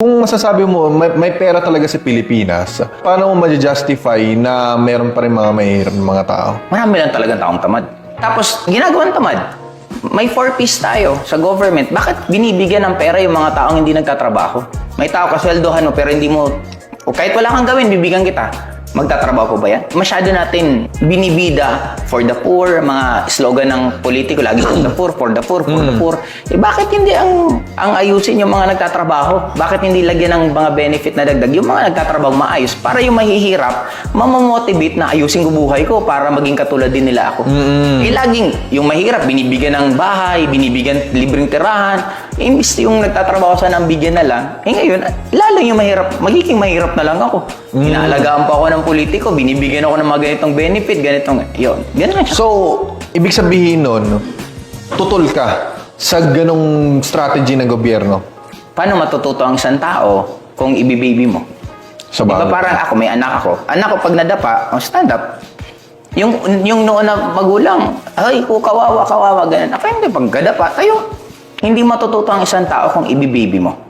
Kung masasabi mo, may, may pera talaga sa Pilipinas, paano mo ma-justify na meron pa rin mga mahirap na mga tao? Marami lang talagang taong tamad. Tapos, ginagawan tamad. May four-piece tayo sa government. Bakit binibigyan ng pera yung mga taong hindi nagtatrabaho? May tao kasweldohan mo pero hindi mo... O kahit wala kang gawin, bibigyan kita. Magtatrabaho pa ba yan? Masyado natin binibida for the poor, mga slogan ng politiko, lagi for the poor, for the poor, for the poor. Eh bakit hindi ang ang ayusin yung mga nagtatrabaho? Bakit hindi lagyan ng mga benefit na dagdag yung mga nagtatrabaho maayos para yung mahihirap, mamamotivate na ayusin ko buhay ko para maging katulad din nila ako. Eh laging yung mahirap binibigyan ng bahay, binibigyan libreng tirahan, imbis yung nagtatrabaho sana ang bigyan na lang. Eh ngayon, lalo yung mahirap, magiging mahirap na lang ako. Inaalagaan pa ako ng politiko, binibigyan ako ng mga ganitong benefit, ganitong, yun. Ganun lang siya. So, ibig sabihin nun, tutol ka sa ganong strategy ng gobyerno. Paano matututo ang isang tao kung ibibaby mo? Sa Di ba bagay. parang ako, may anak ako. Anak ko pag nadapa, oh, stand up. Yung, yung noon na magulang, ay, ko kawawa, kawawa, ganun. Ako hindi, pag nadapa, tayo. Hindi matututo ang isang tao kung ibibaby mo.